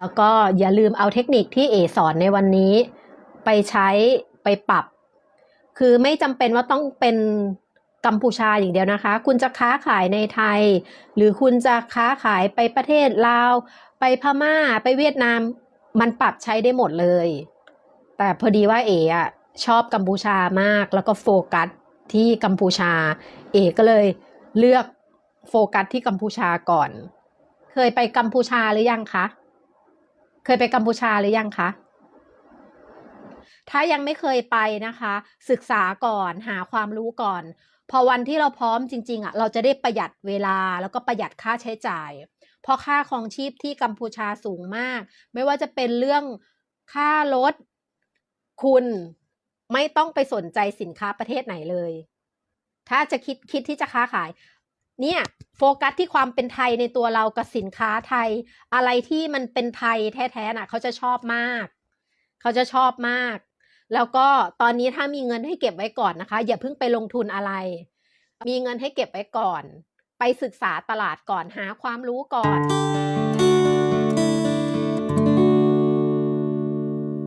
แล้วก็อย่าลืมเอาเทคนิคที่เอสอนในวันนี้ ไปใช้ไปปรับ คือไม่จำเป็นว่าต้องเป็นกัมพูชาอย่างเดียวนะคะ คุณจะค้าขายในไทย หรือคุณจะค้าขายไปประเทศลาว ไปพม่า ไปเวียดนาม มันปรับใช้ได้หมดเลย แต่พอดีว่าเอ๋อะชอบกัมพูชามาก แล้วก็โฟกัสที่กัมพูชา เอ๋ก็เลยเลือกโฟกัสที่กัมพูชาก่อน เคยไปกัมพูชาหรือยังคะ เคยไปกัมพูชาหรือยังคะถ้ายังไม่เคยไปนะคะ ศึกษาก่อนหาความรู้ก่อน พอวันที่เราพร้อมจริง ๆอะเราจะได้ประหยัดเวลาแล้วก็ประหยัดค่าใช้จ่าย เพราะค่าครองชีพที่กัมพูชาสูงมาก ไม่ว่าจะเป็นเรื่องค่ารถคุณไม่ต้องไปสนใจสินค้าประเทศไหนเลย ถ้าจะคิดคิดที่จะค้าขาย เนี่ยโฟกัสที่ความเป็นไทยในตัวเรากับสินค้าไทย อะไรที่มันเป็นไทยแท้ๆน่ะ เขาจะชอบมาก เขาจะชอบมาก แล้วก็ตอนนี้ถ้ามีเงินให้เก็บไว้ก่อนนะคะ อย่าเพิ่งไปลงทุนอะไร มีเงินให้เก็บไว้ก่อน ไปศึกษาตลาดก่อนหาความรู้ก่อน